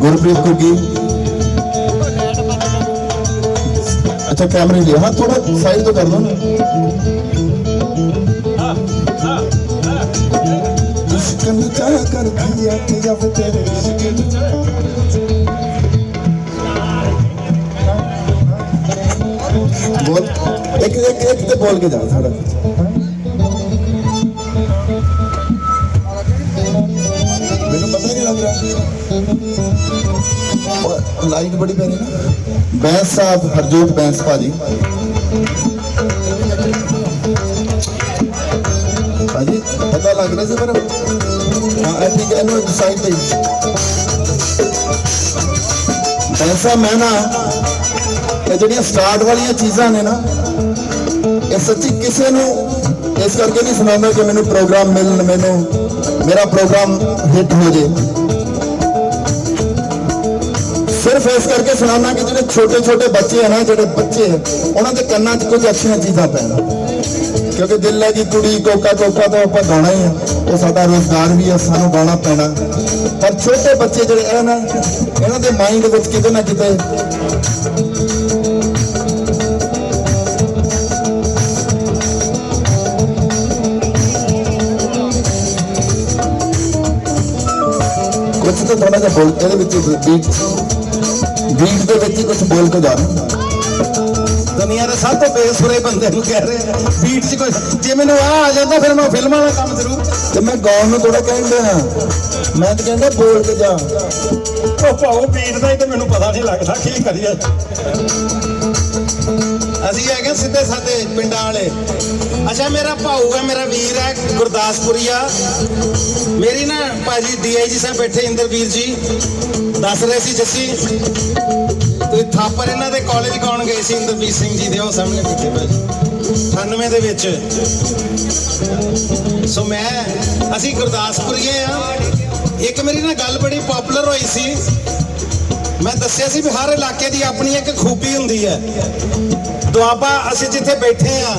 गुरप्रीत को की अच्छा कैमरे लिए हाँ थोड़ा साइड तो कर लो ना। कर दिया किया तेरे बहुत एक एक एक तो बोल के जाओ थोड़ा ਲਾਈਟ ਬੜੀ ਪੈ ਰਹੀ ਨਾ। ਬੈਂਸ ਸਾਹਿਬ, ਹਰਜੋਤ ਬੈਂਸ ਭਾਜੀ। ਭਾਜੀ, ਪਤਾ ਲੱਗ ਰਿਹਾ ਸੀ ਪਰ ਹਾਂ ਠੀਕ ਹੈ, ਇਹਨੂੰ ਸਾਈਡ ਤੇ ਬੈਂਸ ਮੈਂ ਨਾ, ਇਹ ਜਿਹੜੀਆਂ ਸਟਾਰਟ ਵਾਲੀਆਂ ਚੀਜ਼ਾਂ ਨੇ ਨਾ, ਇਹ ਸੱਚੀ ਕਿਸੇ ਨੂੰ ਇਸ ਕਰਕੇ ਨਹੀਂ ਸੁਣਾਉਂਦਾ ਕਿ ਮੈਨੂੰ ਪ੍ਰੋਗਰਾਮ ਮਿਲਣ, ਮੈਨੂੰ, ਮੇਰਾ ਪ੍ਰੋਗਰਾਮ ਹਿੱਟ ਹੋ ਜੇ। ਸਿਰਫ ਇਸ ਕਰਕੇ ਸੁਣਾਉਣਾ ਕਿ ਜਿਹੜੇ ਛੋਟੇ ਛੋਟੇ ਬੱਚੇ ਆ ਨਾ ਜਿਹੜੇ ਬੱਚੇ ਆ, ਉਹਨਾਂ ਦੇ ਕੰਨਾਂ 'ਚ ਕੁਝ ਅੱਛੀਆਂ ਚੀਜ਼ਾਂ ਪੈਣ। ਕਿਉਂਕਿ ਦਿਲ ਹੈ ਕਿ ਕੁੜੀ ਕੋਕਾ ਕੋਕਾ ਤਾਂ ਆਪਾਂ ਗਾਉਣਾ ਹੀ ਆ। ਉਹ ਸਾਡਾ ਰੋਜ਼ਗਾਰ ਵੀ ਆ ਸਾਨੂੰ ਗਾਉਣਾ ਪੈਣਾ। ਪਰ ਛੋਟੇ ਬੱਚੇ ਜਿਹੜੇ ਇਹ ਨਾ ਇਹਨਾਂ ਦੇ ਮਾਈਂਡ ਵਿੱਚ ਕਿਤੇ ਨਾ ਕਿਤੇ ਕੁਝ ਤਾਂ ਥੋੜਾ ਜਿਹਾ ਬੋਲ ਇਹਦੇ ਵਿੱਚ ਬੀਟ ਬੀਟ ਦੇ ਵਿੱਚ ਹੀ ਕੁਝ ਬੋਲ ਕੇ ਜਾ ਦੁਨੀਆ ਦੇ ਸਭ ਤੋਂ ਬੇਸੁਰੇ ਬੰਦੇ ਨੂੰ ਕਹਿ ਰਹੇ ਬੀਟ 'ਚ ਕੋਈ ਜੇ ਮੈਨੂੰ ਆ ਆ ਜਾਂਦਾ, ਫਿਰ ਮੈਂ ਫਿਲਮਾਂ ਵਾਲਾ ਕੰਮ ਜ਼ਰੂਰ ਤੇ ਮੈਂ ਗਾਉਣ ਨੂੰ ਥੋੜਾ ਕਹਿੰਦਾ ਮੈਂ ਤਾਂ ਕਹਿੰਦਾ ਬੋਲ ਕੇ ਜਾ। ਉਹ ਭਾਉ ਬੀਟ ਦਾ ਹੀ ਤੇ ਮੈਨੂੰ ਪਤਾ ਨਹੀਂ ਲੱਗਦਾ ਕੀ ਕਰੀਏ। ਅਸੀਂ ਹੈਗੇ ਸਿੱਧੇ ਸਾਦੇ ਪਿੰਡਾਂ ਵਾਲੇ। ਅੱਛਾ, ਮੇਰਾ ਭਾਊ ਹੈ, ਮੇਰਾ ਵੀਰ ਹੈ ਗੁਰਦਾਸਪੁਰੀਆ ਮੇਰੀ ਨਾ ਭਾਜੀ ਡੀਆਈਜੀ ਸਾਹਿਬ ਬੈਠੇ, ਇੰਦਰਵੀਰ ਜੀ। ਦੱਸ ਰਹੇ ਸੀ ਜੱਸੀ, ਤੁਸੀਂ ਥਾਪਰ ਇਹਨਾਂ ਦੇ ਕਾਲਜ ਕੌਣ ਗਏ ਸੀ? ਇੰਦਰਵੀਰ ਸਿੰਘ ਜੀ ਦੇ ਉਹ ਸਾਹਮਣੇ ਬੈਠੇ ਭਾਜੀ 98 ਦੇ ਵਿੱਚ। ਸੋ ਮੈਂ, ਅਸੀਂ ਗੁਰਦਾਸਪੁਰ ਗਏ ਆ ਇੱਕ ਮੇਰੀ ਨਾ ਗੱਲ ਬੜੀ ਪਪੂਲਰ ਹੋਈ ਸੀ। ਮੈਂ ਦੱਸਿਆ ਸੀ ਵੀ ਹਰ ਇਲਾਕੇ ਦੀ ਆਪਣੀ ਇੱਕ ਖੂਬੀ ਹੁੰਦੀ ਹੈ। ਦੁਆਬਾ ਅਸੀਂ ਜਿੱਥੇ ਬੈਠੇ ਆ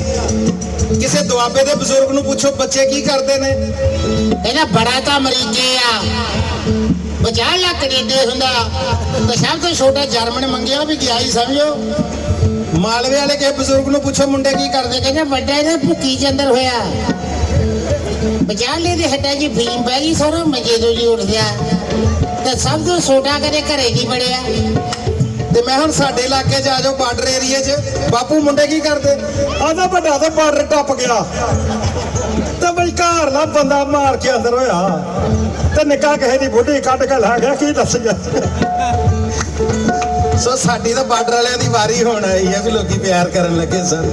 ਕਿਸੇ ਦੁਆਬੇ ਦੇ ਬਜ਼ੁਰਗ ਨੂੰ ਪੁੱਛੋ ਬੱਚੇ ਕੀ ਕਰਦੇ ਨੇ? ਇਹਦਾ ਬੜਾ ਤਾਂ ਅਮਰੀਕੇ ਆ। 50 ਲੱਖ ਕੈਨੇਡਾ ਹੁੰਦਾ। ਤੇ ਸਭ ਤੋਂ ਛੋਟਾ ਜਰਮਨ ਮੰਗਿਆ ਵੀ ਗਿਆ ਹੀ ਸਮਝੋ? ਮਾਲਵੇ ਵਾਲੇ ਕਿਸੇ ਬਜ਼ੁਰਗ ਨੂੰ ਪੁੱਛੋ ਮੁੰਡੇ ਕੀ ਕਰਦੇ? ਕਹਿੰਦਾ ਵੱਡਾ ਇਹਦਾ ਭੁੱਕੀ ਚ ਅੰਦਰ ਹੋਇਆ। ਬਚਾਲੇ ਦੇ ਹੱਟਾਂ 'ਚ ਫੀਮ ਪੈ ਗਈ ਸਾਰਾ ਮਜੇ ਤੋਂ ਜੀ ਉੱਠਦਿਆ। ਤੇ ਸਭ ਤੋਂ ਛੋਟਾ ਕਦੇ ਘਰੇ ਕੀ ਬੜਿਆ ਤੇ ਮੈਂ ਹੁਣ ਸਾਡੇ ਇਲਾਕੇ 'ਚ ਆ ਜਾਓ ਬਾਰਡਰ ਏਰੀਏ 'ਚ। ਬਾਪੂ ਮੁੰਡੇ ਕੀ ਕਰਦੇ? ਆਦਾ ਵੱਡਾ ਤਾਂ ਬਾਰਡਰ ਟੱਪ ਗਿਆ। ਤੇ ਬਈ ਘਰ ਨਾ ਬੰਦਾ ਮਾਰ ਕੇ ਅੰਦਰ ਹੋਇਆ। ਤੇ ਨਿੱਕਾ ਕਿਸੇ ਦੀ ਬੁੱਢੀ ਕੱਢ ਕੇ ਲੈ ਗਿਆ ਕੀ ਦੱਸ ਗਿਆ? ਸੋ ਸਾਡੀ ਤਾਂ ਬਾਰਡਰ ਵਾਲਿਆਂ ਦੀ ਵਾਰੀ ਹੋਣ ਆਈ ਹੈ ਵੀ ਲੋਕੀ ਪਿਆਰ ਕਰਨ ਲੱਗੇ ਸਨ।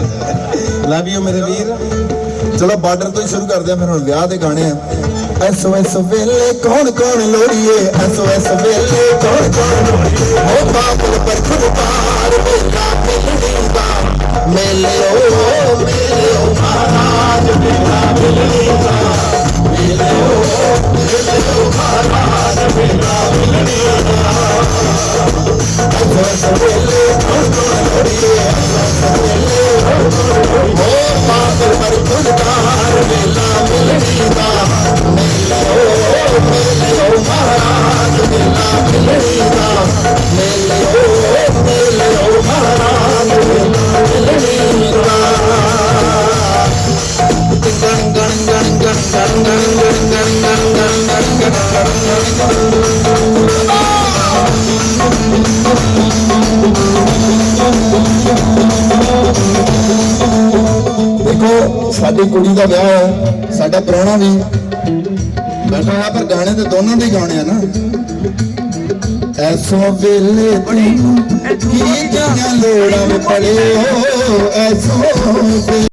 ਲਵ ਯੂ ਮੇਰੇ ਵੀਰ। ਚਲੋ ਬਾਰਡਰ ਤੋਂ ਹੀ ਸ਼ੁਰੂ ਕਰਦੇ ਆ ਫਿਰ ਹੁਣ ਵਿਆਹ ਦੇ ਗਾਣੇ ਆ ਐਸਓਐਸ ਵੇਲੇ ਕੌਣ ਕੌਣ ਲੋੜੀਏ ਐਸਓਐਸ ਵੇਲੇ ਕੌਣ ਕੌਣ ਲੋੜੀਏ ਹੋ ਬਾਬਲ ਪਰ ਖੁਦ ਪਾਰ ਮੇਲਾ ਮਿਲਣੀ ਦਾ ਮਿਲਿਓ ਮਿਲਿਓ ਮਹਾਰਾਜ ਮੇਲਾ ਮਿਲਣੀ ਦਾ ਮਿਲਿਓ ਮਿਲਿਓ ਮਹਾਰਾਜ ਮੇਲਾ ਮਿਲਣੀ ਦਾ ਐਸਓਐਸ ਵੇਲੇ ਕੌਣ ਕੌਣ ਲੋੜੀਏ ਐਸਓਐਸ ਵੇਲੇ ਹੋ ਬਾਬਲ ਦੇਖੋ ਸਾਡੀ ਕੁੜੀ ਦਾ ਵਿਆਹ ਹੈ ਸਾਡਾ ਪ੍ਰਾਹੁਣਾ ਵੀ। ਬੈਠਾ ਹੋਇਆ ਪਰ ਗਾਣੇ ਤੇ ਦੋਨਾਂ ਦੇ ਹੀ ਗਾਣੇ ਆ ਨਾ। ਐਸੋ ਵੇਲੇ ਤੈਨੂੰ ਕੀ ਜਾਣਾ ਲੋੜਾਂ ਪੜਿਓ ਐਸੋ ਵੇਲੇ